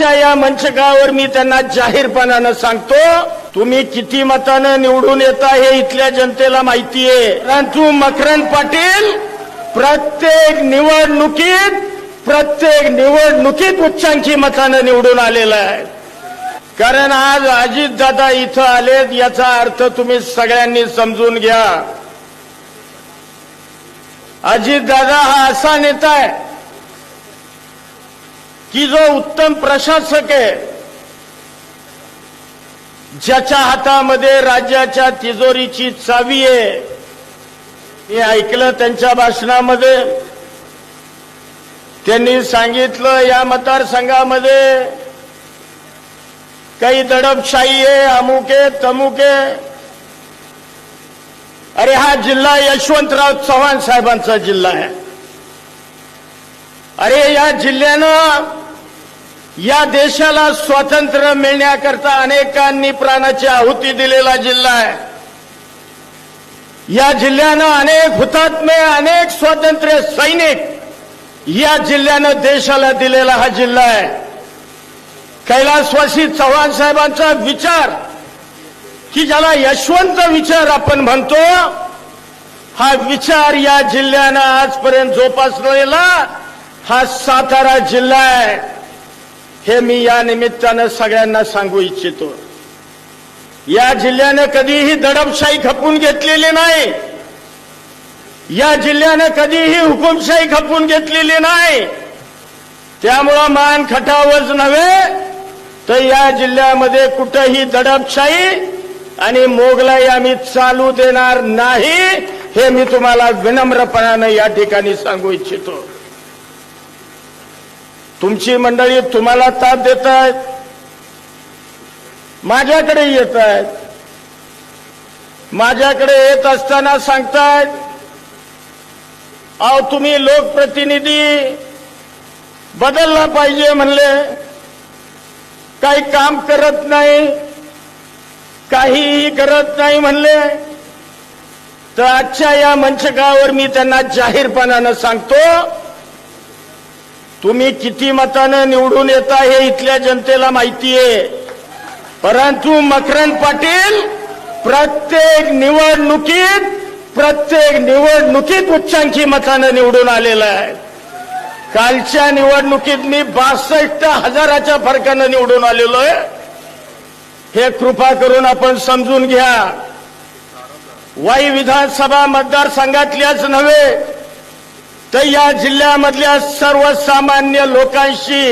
आजच्या या मंचकावर मी त्यांना जाहीरपणानं सांगतो तुम्ही किती मतानं निवडून येता हे इथल्या जनतेला माहितीये परंतु मकरंद पाटील प्रत्येक निवडणुकीत प्रत्येक निवडणुकीत उच्चांकी मतानं निवडून आलेला आहे. कारण आज अजितदादा इथं आलेत याचा अर्थ तुम्ही सगळ्यांनी समजून घ्या. अजितदादा हा असा नेता आहे की जो उत्तम प्रशासक आहे ज्याच्या हातामध्ये राज्याच्या तिजोरीची चावी आहे हे ऐकलं त्यांच्या भाषणामध्ये. त्यांनी सांगितलं या मतदारसंघामध्ये काही दडपशाही आहे अमुक तमुके अरे हा जिल्हा यशवंतराव चव्हाण साहेबांचा जिल्हा आहे. अरे या जिल्ह्यानं या देशाला स्वातंत्र्य मिळण्याकरता अनेकांनी प्राणाची आहुती दिलेला जिल्हा आहे. या जिल्ह्यानं अनेक हुतात्मे अनेक स्वातंत्र्य सैनिक या जिल्ह्यानं देशाला दिलेला हा जिल्हा आहे. कैलासवासी चव्हाण साहेबांचा विचार की ज्याला यशवंत विचार आपण म्हणतो हा विचार या जिल्ह्यानं आजपर्यंत जोपासलेला हा सातारा जिल्हा आहे. हे मी या निमित्तानं सगळ्यांना सांगू इच्छितो. या जिल्ह्यानं कधीही दडपशाही खपून घेतलेली नाही. या जिल्ह्यानं कधीही हुकुमशाही खपून घेतलेली नाही. त्यामुळं मान खटावच नव्हे तर या जिल्ह्यामध्ये कुठंही दडपशाही आणि मोगलाई आम्ही चालू देणार नाही हे मी तुम्हाला विनम्रपणानं या ठिकाणी सांगू इच्छितो. तुमची मंडळी तुम्हाला ताप देत आहेत माझ्याकडे येत आहेत माझ्याकडे येत असताना सांगतायत अहो तुम्ही लोकप्रतिनिधी बदलला पाहिजे म्हणले. काही काम करत नाही काहीही करत नाही म्हणले. तर आजच्या या मंचकावर मी त्यांना जाहीरपणानं सांगतो तुम्ही किती मतानं निवडून येता हे इथल्या जनतेला माहितीये. परंतु मकरंद पाटील प्रत्येक निवडणुकीत प्रत्येक निवडणुकीत उच्चांकी मतानं निवडून आलेला आहे. कालच्या निवडणुकीत मी बासष्ट हजाराच्या फरकानं निवडून आलेलो आहे. हे कृपा करून आपण समजून घ्या. वाई विधानसभा मतदारसंघातल्याच नव्हे तर या जिल्ह्यामधल्या सर्वसामान्य लोकांशी